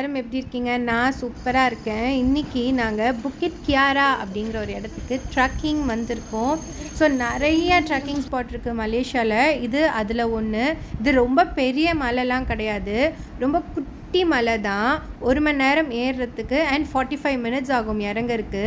எல்லாரும் எப்படி இருக்கீங்க? நான் சூப்பராக இருக்கேன். இன்றைக்கி நாங்கள் புக்கிட் கியாரா அப்படிங்கிற ஒரு இடத்துக்கு ட்ரக்கிங் வந்திருக்கோம். ஸோ நிறைய ட்ரக்கிங் ஸ்பாட் இருக்குது மலேசியாவில் இது அதில் ஒன்று இது ரொம்ப பெரிய மலைலாம் கிடையாது. ரொம்ப குட்டி மலை தான். ஒரு மணி நேரம் ஏறுறதுக்கு அண்ட் ஃபார்ட்டி ஃபைவ் மினிட்ஸ் ஆகும் இறங்கறதுக்கு.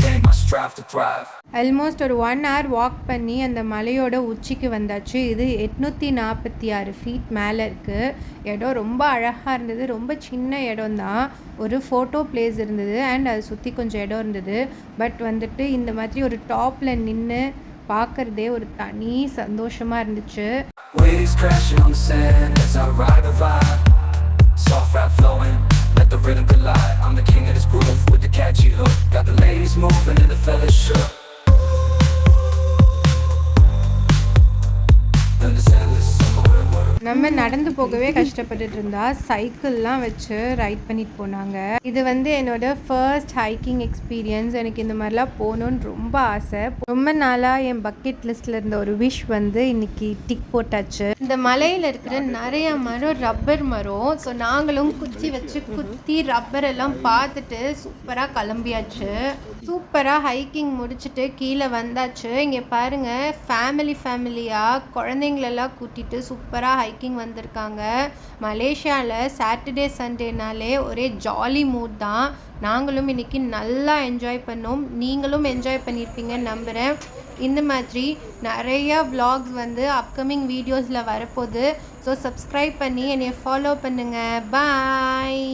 almost ஒரு ஒன் hour வாக் பண்ணி அந்த மலையோட உச்சிக்கு வந்தாச்சு. இது எட்நூற்றி நாற்பத்தி ஆறு ஃபீட் மேலே இருக்குது இடம் ரொம்ப அழகாக இருந்தது. ரொம்ப சின்ன இடம் தான் ஒரு ஃபோட்டோ பிளேஸ் இருந்தது. அண்ட் அதை சுற்றி கொஞ்சம் இடம் இருந்தது. பட் வந்துட்டு இந்த மாதிரி ஒரு டாப்பில் நின்று பார்க்குறதே ஒரு தனி சந்தோஷமாக இருந்துச்சு. நம்ம நடந்து போகவே கஷ்டப்பட்டுட்டு இருந்தா சைக்கிள்லாம் வச்சு ரைட் பண்ணிட்டு போனாங்க. இது வந்து என்னோட ஃபர்ஸ்ட் ஹைக்கிங் எக்ஸ்பீரியன்ஸ் எனக்கு இந்த மாதிரிலாம் போகணுன்னு ரொம்ப ஆசை. ரொம்ப நாளாக என் பக்கெட் லிஸ்ட்டில் இருந்த ஒரு விஷ் வந்து இன்னைக்கு டிக் போட்டாச்சு. இந்த மலையில் இருக்கிற நிறைய மரம் ரப்பர் மரம். ஸோ நாங்களும் குச்சி வச்சு குத்தி ரப்பர் எல்லாம் பார்த்துட்டு சூப்பராக கிளம்பியாச்சு. சூப்பராக ஹைக்கிங் முடிச்சுட்டு கீழே வந்தாச்சு. இங்கே பாருங்கள் ஃபேமிலி ஃபேமிலியாக குழந்தைங்களெல்லாம் கூட்டிட்டு சூப்பராக ஹைக்கிங் வந்திருக்காங்க. மலேசியாவில் சாட்டர்டே சண்டேனாலே ஒரே ஜாலி மூட் தான். நாங்களும் இன்னைக்கு நல்லா என்ஜாய் பண்ணோம். நீங்களும் என்ஜாய் பண்ணியிருப்பீங்கன்னு நம்புகிறேன் இந்த மாதிரி நிறையா வ்ளாக்ஸ் வந்து அப்கமிங் வீடியோஸில் வரப்போகுது. ஸோ சப்ஸ்கிரைப் பண்ணி என்னை ஃபாலோ பண்ணுங்கள் பாய்